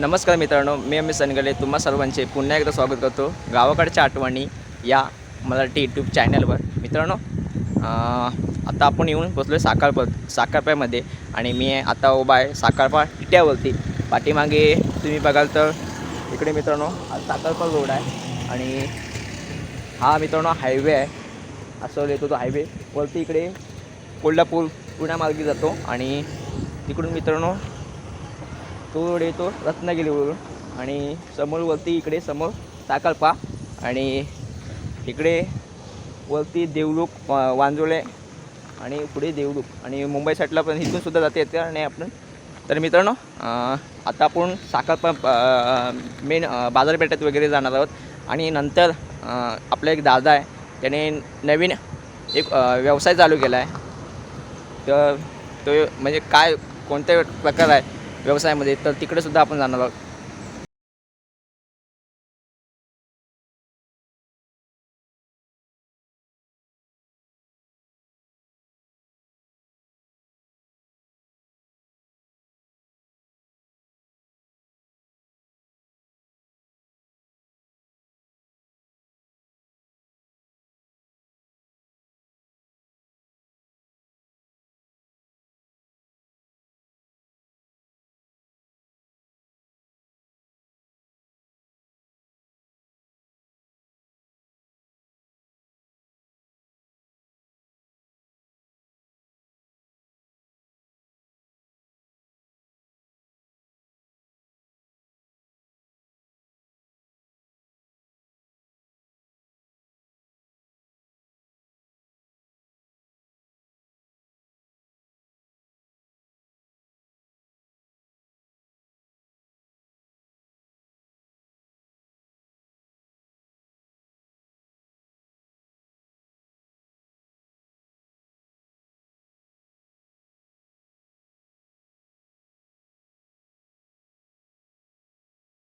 नमस्कार मित्रांनो मी अमित सनगले. तुम्हा सर्वांचे पुन्हा एकदा स्वागत करतो गावाकडच्या आठवणी या मराठी यूट्यूब चॅनलवर मित्रांनो आता आपण येऊन पोचलो आहे साखरप साखरप्यामध्ये आणि मी आता उभा आहे साखरपा टिट्यावरती पाठीमागे तुम्ही बघाल तर इकडे मित्रांनो हा साखरपा रोड आहे आणि हा मित्रांनो हायवे आहे. असं येतो तो हायवे वरती इकडे कोल्हापूर पुण्यामार्गे जातो आणि तिकडून मित्रांनो तो रोड येतो रत्नागिरीवरून. आणि समोर वरती इकडे समोर साकरपा आणि इकडे वरती देवलूक वांजोळे आणि पुढे देवलूक. आणि मुंबई साईडला पण इथून सुद्धा जाते येते आणि आपण तर मित्रांनो आता आपण साखरपा मेन बाजारपेठेत वगैरे जाणार आहोत. आणि नंतर आपला एक दादा आहे. त्याने नवीन एक व्यवसाय चालू केला आहे. तर तो म्हणजे काय कोणत्या प्रकार आहे? व्यवसायामध्ये तर तिकडे सुद्धा आपण जाणार आहोत.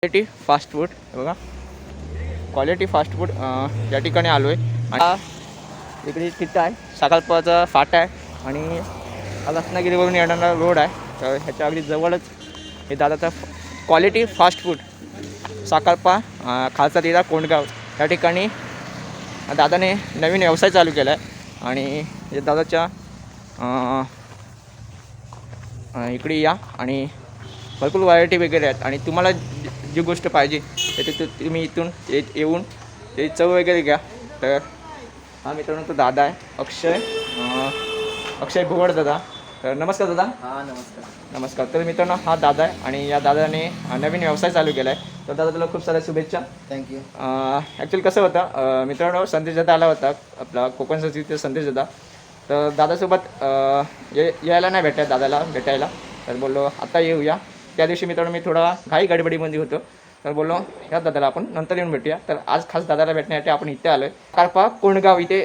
क्वालिटी फास्ट फूड बघा. क्वालिटी फास्ट फूड या ठिकाणी आलो आहे इकडे तिथं आहे. साखरपाचा फाटा आहे. आणि रत्नागिरीवरून येणारा रोड आहे. तर ह्याच्या अगदी जवळच हे दादाचा क्वालिटी फास्ट फूड साखरपा खालचा तिरा कोंडगाव. या ठिकाणी दादाने नवीन व्यवसाय चालू केला आहे आणि हे दादाच्या इकडे या. आणि भरपूर व्हरायटी वगैरे आहेत. आणि तुम्हाला जी- गोष्ट पाहिजे तर ते तु- तुम्ही इथून येऊन ते चव वगैरे घ्या. तर हा मित्रांनो तो दादा आहे अक्षय. अक्षय भुवड दादा. तर नमस्कार दादा. हा नमस्कार. नमस्कार. तर मित्रांनो हा दादा आहे आणि या दादाने नवीन व्यवसाय चालू केला आहे तर दादा तुला खूप साऱ्या शुभेच्छा. थँक्यू ॲक्च्युली कसं होतं मित्रांनो संदेश दादा आला होता आपला कोकण संस्कृतीचा संदेश दादा. तर दादासोबत ये यायला नाही भेटाय दादाला भेटायला. तर बोललो आता येऊया. त्या दिवशी मित्रांनो मी थोडा घाई गडबडीमध्ये होतो. तर बोललो ह्या दादाला आपण नंतर येऊन भेटूया. तर आज खास दादाला भेटण्यासाठी आपण इथे आलो आहे साखरपा कोंडगाव इथे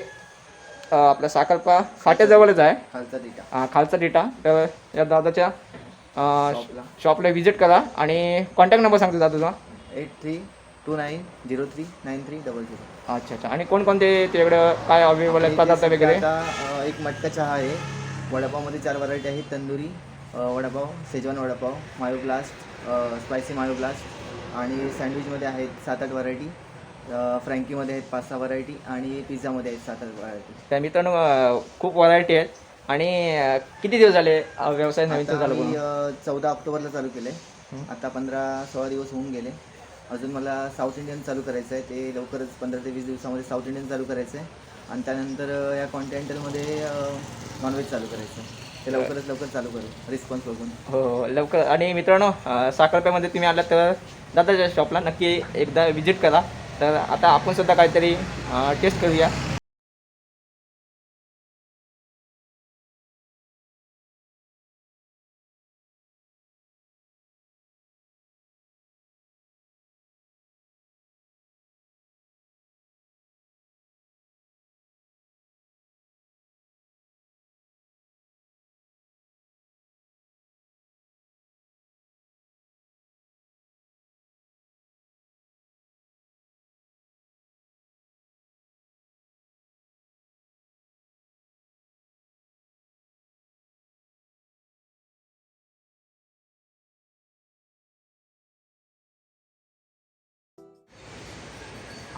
आपला साखरपा फाट्याजवळच आहे. खालचा डिटा खालचा डेटा तर या दादाच्या शॉपला. व्हिजिट करा आणि कॉन्टॅक्ट नंबर सांगतो दादा तुझा. Eight three two nine zero three nine three double zero. अच्छा अच्छा. आणि कोणकोणते त्याच्याकडं काय अवेलेबल आहेत पदार्थ वगैरे? आता अ, एक मटका चहा आहे. वडापावमध्ये चार व्हरायटी आहेत. Tandoori vada pav schezwan vada pav mayo blast spicy mayo blast आणि सँडविचमध्ये आहेत सात आठ व्हरायटी फ्रँकीमध्ये आहेत पाच सहा व्हरायटी आणि पिझ्झामध्ये आहेत सात आठ व्हरायटी त्या मित्रांनो अं, खूप व्हरायटी आहेत. आणि अं, किती दिवस झाले अं, व्यवसाय नवीन आता चालू मी करून? चौदा ऑक्टोबरला चालू केले हं. आता पंधरा सोळा दिवस होऊन गेले. अजून मला साऊथ इंडियन चालू करायचं आहे. ते लवकरच पंधरा ते वीस दिवसामध्ये साऊथ इंडियन चालू करायचं आहे. आणि त्यानंतर अ, या कॉन्टिनेंटलमध्ये नॉनव्हेज चालू करायचं आहे. ते लवकरच लवकर चालू करू. रिस्पॉन्स बघून. हो हो लवकर. आणि मित्रांनो साखरप्यामध्ये तुम्ही आलात तर दादाच्या शॉपला नक्की एकदा व्हिजिट करा. तर आता आपण सुद्धा काहीतरी टेस्ट करूया.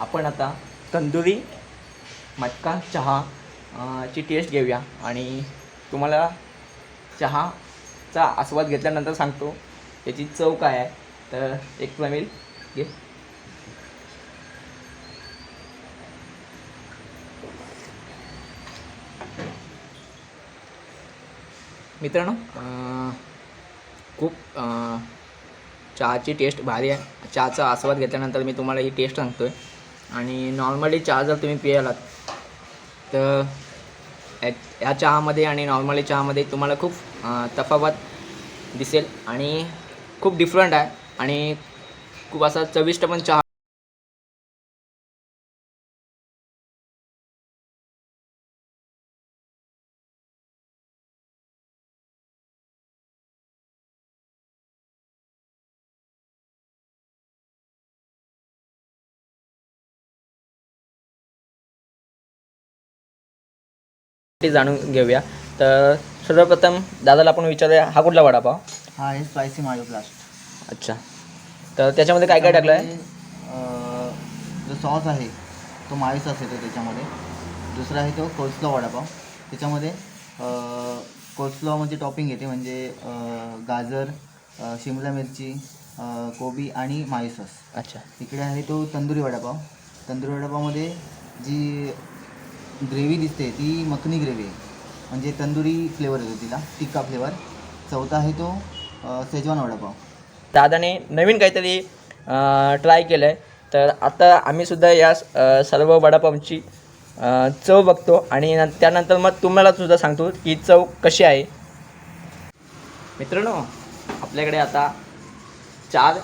आपण आता तंदुरी मटका चहा ची टेस्ट घेऊया. आणि तुम्हाला चहाचा आस्वाद घेतल्यानंतर सांगतो त्याची चव काय आहे. तर एक प्रमेल घे. मित्रांनो खूप चहाची टेस्ट भारी आहे. चहाचा आस्वाद घेतल्यानंतर मी तुम्हाला ही टेस्ट सांगतो आहे आणि नॉर्मली चहा जर तुम्ही पियालात तर या- या चहामध्ये आणि नॉर्मली चहामध्ये तुम्हाला खूप तफावत दिसेल आणि खूप डिफरंट आहे. आणि खूप असा चविष्ट पण चहा ते जाणून घेऊया. तर सर्वप्रथम दादाला आपण विचारूया हा कुठला वडापाव हा आहे स्पायसी मायो ब्लास्ट अच्छा. तर त्याच्यामध्ये काय काय टाकलं आहे जो सॉस आहे तो मायो सॉस येतो त्याच्यामध्ये. दुसरा आहे तो कोल्स्लो वडापाव त्याच्यामध्ये कोल्स्लो म्हणजे टॉपिंग येते म्हणजे अं, गाजर अं, शिमला मिरची अं, कोबी आणि मायो सॉस अच्छा. इकडे आहे तो तंदुरी वडापाव तंदुरी वडापावमध्ये जी ग्रेव्ही दिसते ती मखनी ग्रेव्ही आहे. म्हणजे तंदुरी फ्लेवर येतो तिला टिक्का फ्लेवर. चौथा आहे तो सेजवान वडापाव. दादाने नवीन काहीतरी ट्राय केलं आहे तर आता आम्हीसुद्धा या सर्व वडापावची चव बघतो आणि न- त्यानंतर मग तुम्हाला सुद्धा सांगतो की चव कशी आहे. मित्रांनो आपल्याकडे आता चार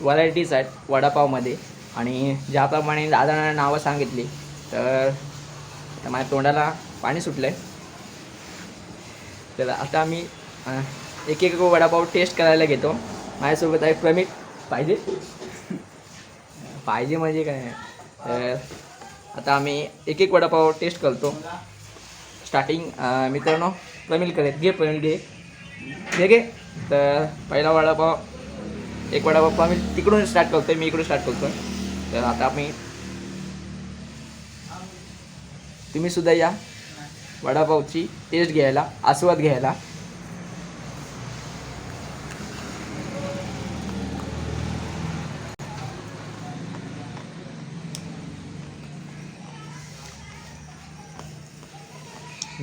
व्हरायटीज आहेत वडापावमध्ये. आणि ज्याप्रमाणे दादाने नावं सांगितली तर तर माझ्या तोंडाला पाणी सुटलं आहे तर आता आम्ही एक एक वडापाव टेस्ट करायला घेतो. माझ्यासोबत आहे प्रमित पाहिजे. पाहिजे म्हणजे काय? तर आता आम्ही एक एक वडापाव टेस्ट करतो. स्टार्टिंग मित्रांनो प्रमिल करेल घे प्रमिल घे. घे घे. तर पहिला वडापाव एक वडापाव आम्ही तिकडून स्टार्ट करतोय मी इकडून स्टार्ट करतो तर आता आम्ही तुम्ही सुद्धा या वडापावची टेस्ट घ्यायला आस्वाद घ्यायला.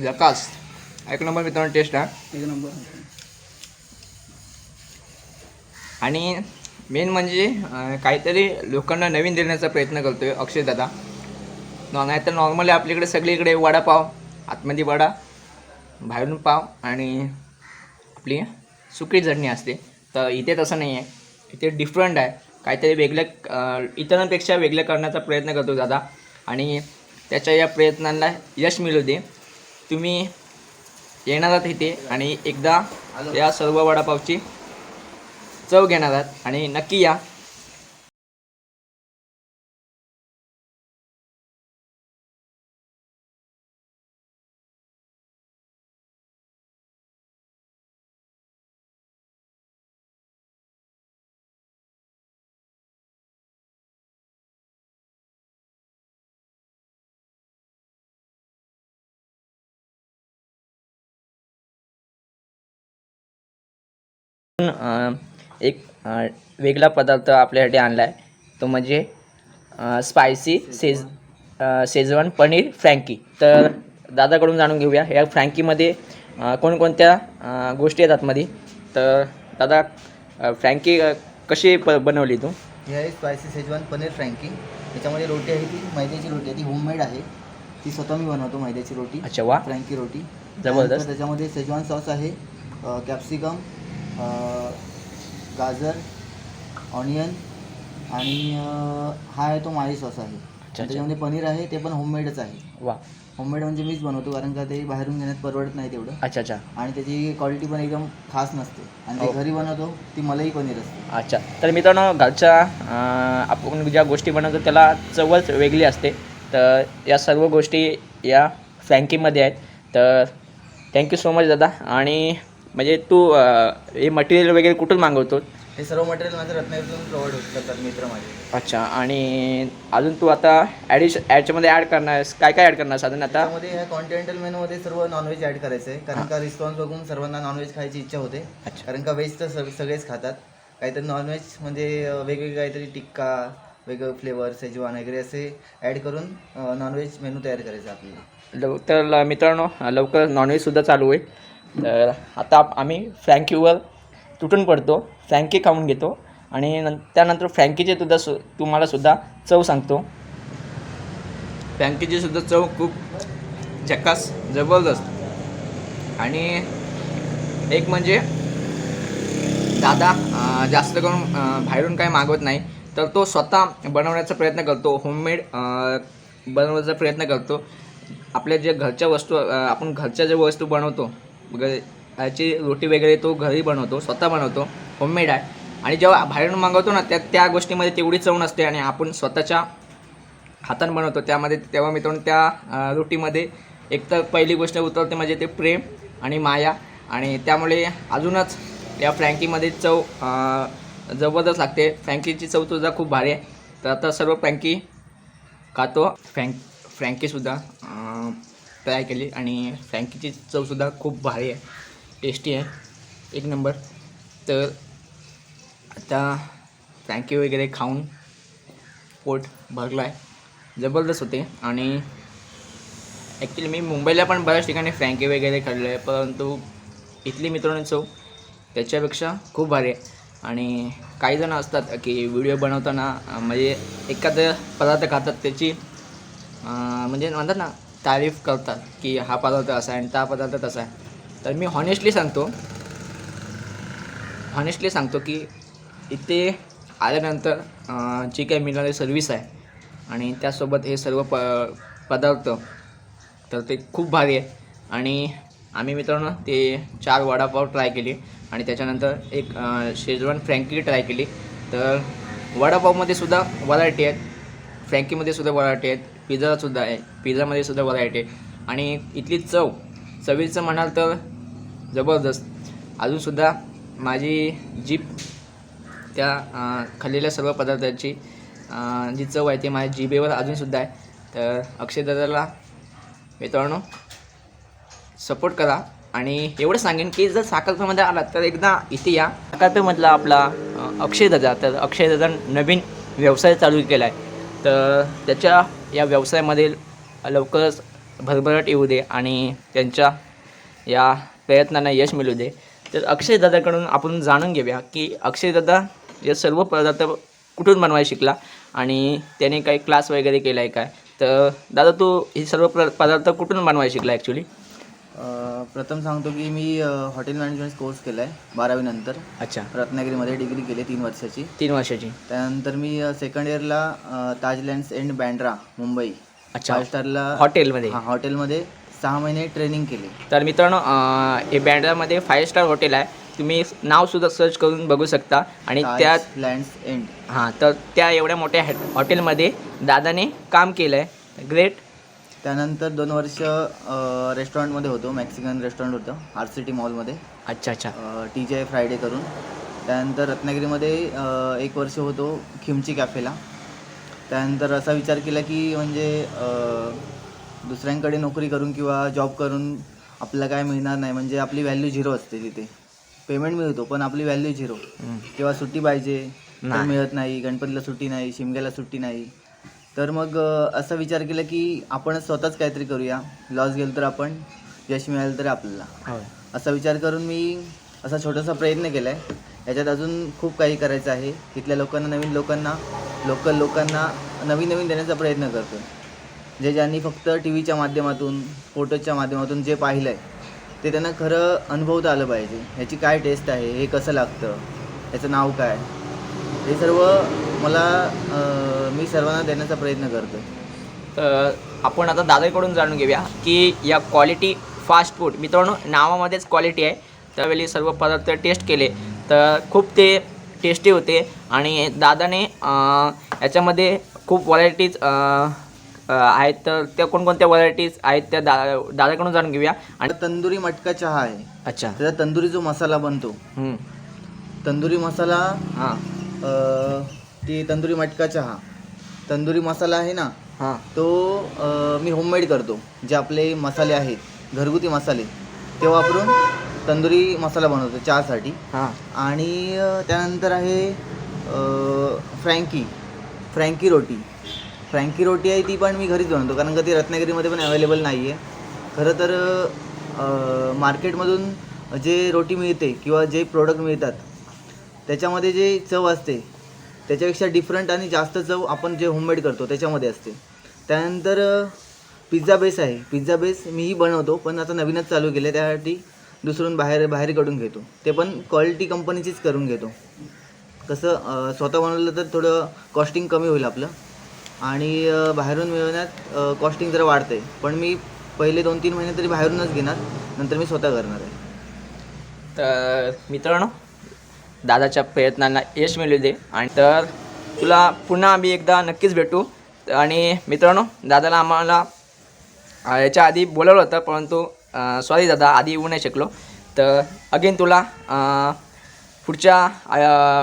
जकास एक नंबर मित्रांनो टेस्ट आहे एक नंबर. आणि मेन म्हणजे काहीतरी लोकांना नवीन देण्याचा प्रयत्न करतो आहे अक्षय दादा नाही तर नॉर्मली आपल्याकडे सगळीकडे वडापाव आतमध्ये वडा बाहेरून पाव आणि आपली सुकी चटणी असते. तर इथे तसं नाही आहे इथे डिफरंट आहे. काहीतरी वेगळं इतरांपेक्षा वेगळं करण्याचा प्रयत्न करतो दादा. आणि त्याच्या या प्रयत्नांना यश मिळू दे. तुम्ही येणार आहात इथे आणि एकदा या सर्व वडापावची चव घेणार आहात. आणि नक्की या. एक वेगळा पदार्थ आपल्यासाठी आणला आहे तो म्हणजे स्पायसी सेज शेजवान पनीर फ्रँकी. तर दादाकडून जाणून घेऊया या फ्रँकीमध्ये कोणकोणत्या गोष्टी येतात मध्ये तर दादा फ्रँकी कशी प बनवली तू? ही आहे स्पायसी शेजवान पनीर फ्रँकी. त्याच्यामध्ये रोटी आहे ती मैद्याची रोटी आहे ती होममेड आहे. ती स्वतः मी बनवतो मैद्याची रोटी अच्छा वा. फ्रँकी रोटी. जबरदस्त. त्याच्यामध्ये शेजवान सॉस आहे कॅप्सिकम गाजर ऑनियन आणि हा आहे तो माळी सॉस आहे. त्याच्यामध्ये पनीर आहे ते पण होममेडच आहे. वा. होममेड म्हणजे मीच बनवतो कारण का ते बाहेरून घेण्यात परवडत नाही तेवढं. अच्छा अच्छा. आणि त्याची क्वालिटी पण एकदम खास नसते. आणि हो. ते घरी बनवतो ती मलाई पनीर असते. अच्छा. तर मित्रांनो घरच्या आपण ज्या गोष्टी बनवतो त्याला चवच वेगळी असते. तर या सर्व गोष्टी या फ्रँकीमध्ये आहेत. तर थँक्यू सो मच दादा. आणि म्हणजे तू हे मटेरियल वगैरे कुठून मागवतो हे सर्व मटेरियल माझं रत्नागिरीतून प्रोव्हाइड होत करतात मित्र माझे. अच्छा आणि अजून तू आता ॲडिश ॲडच्यामध्ये ॲड करणार काय काय ॲड करणार साधारण आता? त्यामध्ये ह्या कॉन्टिनेंटल मेनूमध्ये सर्व नॉनव्हेज ॲड करायचं आहे कारण का रिस्पॉन्स बघून सर्वांना नॉनव्हेज खायची इच्छा होते. अच्छा. कारण का व्हेज तर सग सगळेच खातात. काहीतरी नॉनव्हेज म्हणजे वेगवेगळे काहीतरी टिक्का वेगवेगळे फ्लेवर सेजवान वगैरे असे ॲड करून नॉनव्हेज मेनू तयार करायचा आपल्याला. लव तर ल- मित्रांनो लवकर नॉनव्हेजसुद्धा चालू होईल. तर आता आम्ही फ्रँकीवर तुटून पडतो. फ्रँकी खाऊन घेतो. आणि नं त्यानंतर फ्रँकीचे सुद्धा सु तुम्हाला सुद्धा चव सांगतो. फ्रँकीची सुद्धा चव खूप चकास जबरदस्त. आणि एक म्हणजे दादा जास्त करून बाहेरून काही मागवत नाही तर तो स्वतः बनवण्याचा प्रयत्न करतो. होममेड बनवण्याचा प्रयत्न करतो. आपल्या जे घरच्या वस्तू आपण घरच्या ज्या वस्तू बनवतो याची रोटी वगैरे तो घरी बनवतो स्वतः बनवतो होममेड आहे. आणि जेव्हा बाहेरून मागवतो ना त्या त्या गोष्टीमध्ये तेवढी चव नसते आणि आपण स्वतःच्या हातानं बनवतो. त्यामध्ये तेव्हा मित्रांनो त्या रोटीमध्ये एक तर पहिली गोष्ट उतरते म्हणजे ते प्रेम आणि माया. आणि त्यामुळे अजूनच या फ्रँकीमध्ये चव जबरदस्त लागते. फ्रँकीची चव सुद्धा खूप भारी आहे. तर आता सर्व फ्रँकी खातो. फ्रँक फ्रँकीसुद्धा ट्राय केली आणि फ्रँकीची चवसुद्धा खूप भारी आहे. टेस्टी आहे. एक नंबर. तर आता फ्रँकी वगैरे खाऊन पोट भरलं आहे. जबरदस्त होते आणि ॲक्च्युली मी मुंबईला पण बऱ्याच ठिकाणी फ्रँकी वगैरे खाल्लं आहे परंतु इथली मित्रांनी चव त्याच्यापेक्षा खूप भारी आहे. आणि काही जण असतात की व्हिडिओ बनवताना म्हणजे एखादं पदार्थ खातात त्याची म्हणजे म्हणतात ना तारीफ करतात की हा पदार्थ असा आहे आणि त्या पदार्थ तसा आहे. तर मी हॉनेस्टली सांगतो हॉनेस्टली सांगतो की इथे आल्यानंतर जी काही मिळणारी सर्विस आहे आणि त्यासोबत हे सर्व प पदार्थ तर ते खूप भारी आहे. आणि आम्ही मित्रांनो ते चार वडापाव ट्राय केले आणि त्याच्यानंतर एक शेजवान फ्रँकी ट्राय केली. तर वडापावमध्ये सुद्धा व्हरायटी आहेत. फ्रँकीमध्ये सुद्धा व्हरायटी आहेत. पिझ्झासुद्धा आहे. पिझ्झामध्ये सुद्धा व्हरायटी आहे. आणि इथली चव चवीचं म्हणाल तर जबरदस्त. अजूनसुद्धा माझी जीप त्या खाल्लेल्या सर्व पदार्थाची जी चव आहे ती माझ्या जिभेवर अजूनसुद्धा आहे. तर अक्षय दादाला मित्रांनो सपोर्ट करा. आणि एवढं सांगेन की जर साखरपूरमध्ये आलात तर एकदा इथे या. साखरपूरमधला आपला अं, अक्षय दादा तर अक्षय दादा नवीन व्यवसाय चालू केला आहे तर त्याच्या या व्यवसायामध्ये लवकरच भरभराट येऊ दे आणि त्यांच्या या प्रयत्नांना यश मिळू दे. तर अक्षयदादाकडून आपण जाणून घेऊया की अक्षयदादा या सर्व पदार्थ कुठून बनवायला शिकला आणि त्याने काही क्लास वगैरे केला आहे काय? तर दादा तू हे सर्व प्र पदार्थ कुठून बनवायला शिकला ॲक्च्युली प्रथम सांगतो की मी हॉटेल मॅनेजमेंट कोर्स केला आहे बारावीनंतर अच्छा. रत्नागिरीमध्ये डिग्री केली तीन वर्षाची. तीन वर्षाची. त्यानंतर मी सेकंड इयरला ताजलँड्स एंड बँड्रा मुंबई. अच्छा. फाय स्टारला हॉटेलमध्ये हा हॉटेलमध्ये सहा महिने ट्रेनिंग केली. तर मित्रांनो हे बँड्रामध्ये फाईव्ह स्टार हॉटेल आहे. तुम्ही नावसुद्धा सर्च करून बघू शकता. आणि त्यात लँड्स एंड हां तर त्या एवढ्या मोठ्या हॉटेलमध्ये दादाने काम केलं आहे ग्रेट त्यानंतर दोन वर्ष रेस्टॉरंटमध्ये होतो मॅक्सिकन रेस्टॉरंट होतं आर सी टी मॉलमध्ये अच्छा अच्छा. टी जे फ्रायडे करून. त्यानंतर रत्नागिरीमध्ये एक वर्ष होतो खिमची कॅफेला. त्यानंतर असा विचार केला की म्हणजे दुसऱ्यांकडे नोकरी करून किंवा जॉब करून आपल्याला काय मिळणार नाही. म्हणजे आपली व्हॅल्यू झिरो असते तिथे. पेमेंट मिळतो पण आपली व्हॅल्यू झिरो. किंवा सुट्टी पाहिजे. मिळत नाही. गणपतीला सुट्टी नाही शिमग्याला सुट्टी नाही. तर मग असा विचार केला की आपण स्वतःच काहीतरी करूया. लॉस गेलं तर आपण यश मिळालं तर आपल्याला. असा विचार करून मी असा छोटासा प्रयत्न केला आहे याच्यात अजून खूप काही करायचं आहे. तिथल्या लोकांना नवीन लोकांना लोकल लोकांना नवीन नवीन देण्याचा प्रयत्न करतो. जे ज्यांनी फक्त टी व्हीच्या माध्यमातून फोटोच्या माध्यमातून जे पाहिलं आहे ते त्यांना खरं अनुभवता आलं पाहिजे. ह्याची काय टेस्ट आहे? हे कसं लागतं? याचं नाव काय? हे सर्व मला मी सर्वांना देण्याचा प्रयत्न करतो तर आपण आता दादाकडून जाणून घेऊया की या क्वालिटी फास्ट फूड मित्रांनो नावामध्येच क्वालिटी आहे. त्यावेळी सर्व पदार्थ टेस्ट केले. तर खूप ते टेस्टी होते आणि दादाने याच्यामध्ये खूप व्हरायटीज आहेत. तर त्या कोणकोणत्या व्हरायटीज आहेत त्या दा दादाकडून जाणून घेऊया. आणि तंदुरी मटका चहा आहे. अच्छा. त्याचा तंदुरी जो मसाला बनतो. तंदुरी मसाला हां. ती तंदुरी मटका चहा. तंदुरी मसाला आहे ना हां. तो अ, मी होममेड करतो. जे आपले मसाले आहेत घरगुती मसाले ते वापरून तंदुरी मसाला बनवतो चहासाठी. हां. आणि अ, त्यानंतर आहे अ, फ्रँकी फ्रँकी रोटी. फ्रँकी रोटी आहे ती पण मी घरीच बनवतो कारण का ती रत्नागिरीमध्ये पण अवेलेबल नाही आहे खरं तर अ, मार्केटमधून जे रोटी मिळते किंवा जे प्रोडक्ट मिळतात त्याच्यामध्ये जे चव असते त्याच्यापेक्षा डिफरंट आणि जास्त चव आपण जे होममेड करतो त्याच्यामध्ये असते. त्यानंतर पिझ्झा बेस आहे. पिझ्झा बेस मीही बनवतो पण आता नवीनच चालू केले त्यासाठी दुसरून बाहेर बाहेर काढून घेतो. ते पण क्वालिटी कंपनीचीच करून घेतो. कसं स्वतः बनवलं तर थोडं कॉस्टिंग कमी होईल आपलं. आणि बाहेरून मिळवण्यात कॉस्टिंग जरा वाढते पण मी पहिले दोन तीन महिने तरी बाहेरूनच घेणार नंतर मी स्वतः करणार आहे. तर मित्रांनो दादाच्या प्रयत्नांना यश मिळू दे. आणि तर तुला पुन्हा आम्ही एकदा नक्कीच भेटू. आणि मित्रांनो दादाला आम्हाला याच्या आधी बोलवलं होतं परंतु सॉरी दादा आधी येऊ नाही शकलो. तर अगेन तुला पुढच्या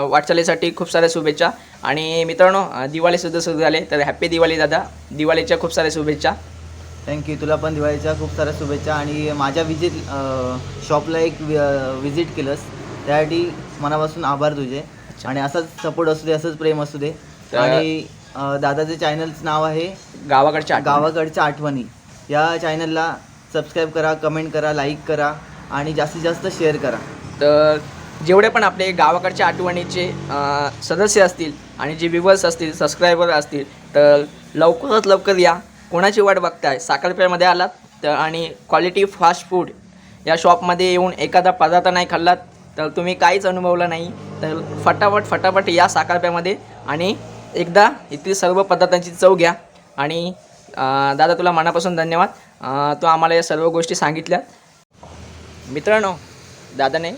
वाटचालीसाठी खूप साऱ्या शुभेच्छा. आणि मित्रांनो दिवाळीसुद्धा सुरू झाले तर हॅप्पी दिवाळी दादा. दिवाळीच्या खूप साऱ्या शुभेच्छा. थँक्यू तुला पण दिवाळीच्या खूप साऱ्या शुभेच्छा. आणि माझ्या विजिट शॉपला एक विजिट केलंस. त्यासाठी मनापासून आभार तुझे. आणि असाच सपोर्ट असू दे असंच प्रेम असू दे. तर- आणि अं, दादाचं चॅनलचं नाव आहे गावाकडच्या आठवणी. गावाकडच्या आठवणी. या चॅनलला सबस्क्राईब करा कमेंट करा लाईक करा आणि जास्तीत जास्त शेअर करा. तर जेवढे पण आपले गावाकडच्या आठवणीचे अ, सदस्य असतील आणि जे व्ह्युअर्स असतील सबस्क्रायबर असतील तर लवकरात लवकर या. कोणाची वाट बघताय? साखरपेमध्ये आलात. तर आणि क्वालिटी फास्ट फूड या शॉपमध्ये येऊन एखादा पदार्थ नाही खाल्लात तर तुम्ही काहीच अनुभवलं नाही. तर फटाफट फटाफट या साखरप्यामध्ये आणि एकदा इथली सर्व पदार्थांची चव घ्या. आणि दादा तुला मनापासून धन्यवाद. तू आम्हाला या सर्व गोष्टी सांगितल्या. मित्रांनो दादाने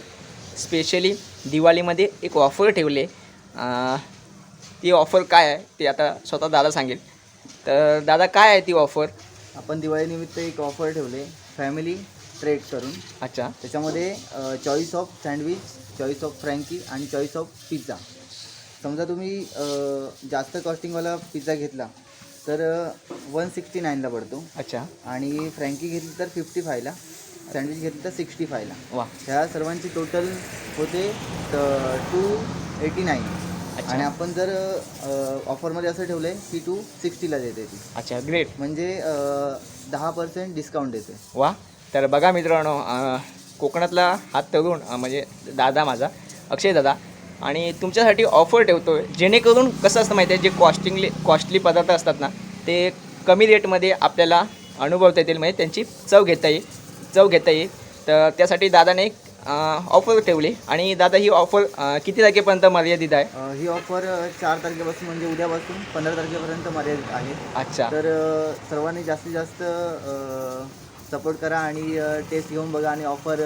स्पेशली दिवाळीमध्ये एक ऑफर ठेवले. ती ऑफर काय आहे ते आता स्वतः दादा सांगेल. तर दादा काय आहे ती ऑफर आपण दिवाळीनिमित्त एक ऑफर ठेवले. फॅमिली ट्रेड करून. अच्छा. त्याच्यामध्ये choice of sandwich choice of frankie आणि चॉईस ऑफ पिझ्झा समजा तुम्ही जास्त कॉस्टिंगवाला पिझ्झा घेतला तर वन सिक्स्टी नाईनला पडतो. अच्छा. आणि फ्रँकी घेतली तर फिफ्टी फायला सँडविच घेतली तर सिक्स्टी फायला वा. ह्या सर्वांची टोटल होते टू एटी नाईन. आणि आपण जर ऑफरमध्ये असं ठेवलं आहे की टू सिक्स्टीला देते ती. अच्छा ग्रेट म्हणजे दहा पर्सेंट डिस्काउंट देते. वा. तर बघा मित्रांनो कोकणातला हा तरुण म्हणजे दादा माझा अक्षय दादा आणि तुमच्यासाठी ऑफर ठेवतो आहे जेणेकरून कसं असतं माहिती आहे जे कॉस्टिंगली कॉस्टली पदार्थ असतात ना ते कमी रेटमध्ये आपल्याला अनुभवता येतील म्हणजे त्यांची चव घेता येईल चव घेता येईल. तर त्यासाठी दादाने एक ऑफर ठेवली आणि दादा ही ऑफर किती तारखेपर्यंत मर्यादित आहे? ही ऑफर चार तारखेपासून म्हणजे उद्यापासून पंधरा तारखेपर्यंत मर्यादित आहे. अच्छा. तर सर्वांनी जास्तीत जास्त सपोर्ट करा आणि टेस्ट घेऊन बघा आणि ऑफर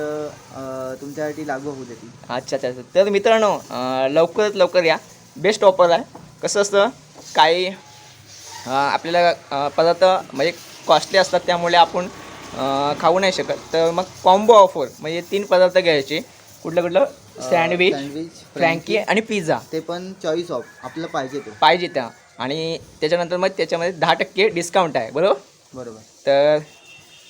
तुमच्यासाठी लागू होऊ देतील. अच्छा अच्छा अच्छा. तर मित्रांनो लवकरात लवकर या. बेस्ट ऑफर आहे. कसं असतं? काही आपल्याला पदार्थ म्हणजे कॉस्टली असतात त्यामुळे आपण खाऊ नाही शकत. तर मग कॉम्बो ऑफर म्हणजे तीन पदार्थ घ्यायचे. कुठलं कुठलं? सँडविच सँडविच फ्रँकी आणि पिझ्झा ते पण चॉईस ऑफ आपल्याला पाहिजे तो. पाहिजे त्या. आणि त्याच्यानंतर मग त्याच्यामध्ये दहा टक्के डिस्काउंट आहे. बरोबर? बरोबर. तर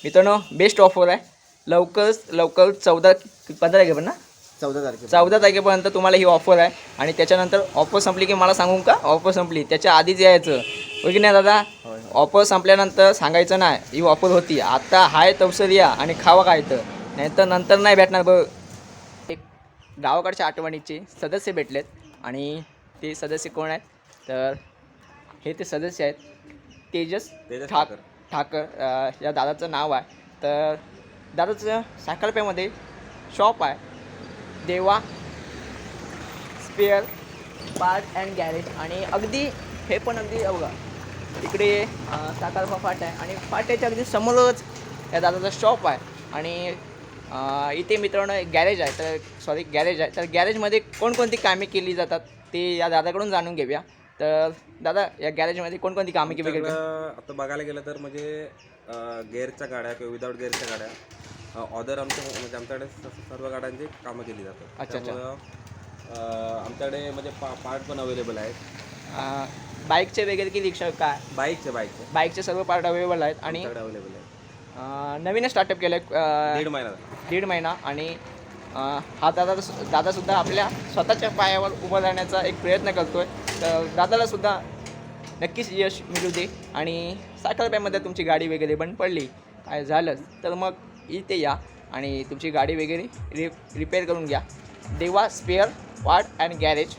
मित्रांनो बेस्ट ऑफर आहे. लवकरच लवकर चौदा पंधरा तारखेपर्यंत ना? चौदा तारखे चौदा तारखेपर्यंत तुम्हाला ही ऑफर आहे. आणि त्याच्यानंतर ऑफर संपली की मला सांगू का? ऑफर संपली. त्याच्या आधीच यायचं. हो की नाही दादा. ऑफर संपल्यानंतर सांगायचं नाही. ही ऑफर होती. आता हाय तवसर या आणि खावा काय तर. नाहीतर नंतर नाही भेटणार बघ. एक गावाकडच्या आठवणीचे सदस्य भेटलेत. आणि ते सदस्य कोण आहेत? तर हे ते सदस्य आहेत. तेजस ठाक ठाकर. ठाकर या दादाचं नाव आहे. तर दादाचं साखरपेमध्ये शॉप आहे. देवा स्पेअर पार्ट अँड गॅरेज आणि अगदी हे पण अगदी अवघा इकडे साखरपा फाट आहे. आणि फाट्याच्या अगदी समोरच या दादाचं शॉप आहे. आणि इथे मित्रांनो एक गॅरेज आहे. तर सॉरी गॅरेज आहे. तर गॅरेजमध्ये कोणकोणती कामे केली जातात ते या दादाकडून जाणून घेऊया. तर दादा या गॅरेजमध्ये कोणकोणती कामे केली आता बघायला गेलं तर म्हणजे गेअरच्या गाड्या किंवा विदाऊट गेअरच्या गाड्या ऑदर आमच्या म्हणजे आमच्याकडे सर्व गाड्यांची कामं केली जातात. अच्छा, अच्छा. आमच्याकडे म्हणजे पा पार्ट पण अवेलेबल आहेत. बाईकचे वगैरे किती रिक्षा काय बाईकचे बाईकचे बाईकचे सर्व पार्ट अवेलेबल आहेत आणि अवेलेबल आहे अं, नवीनच स्टार्टअप केलं आहे दीड महिना. दीड महिना आणि हा दादा दादासुद्धा आपल्या स्वतःच्या पायावर उभं राहण्याचा एक प्रयत्न करतो आहे तर दादालासुद्धा नक्कीच यश मिळू दे आणि साठ रुपयामध्ये तुमची गाडी वगैरे बंद पडली काय झालंच. तर मग इथे या आणि तुमची गाडी वगैरे रि रिपेअर करून घ्या. देवा स्पेअर पार्ट अँड गॅरेज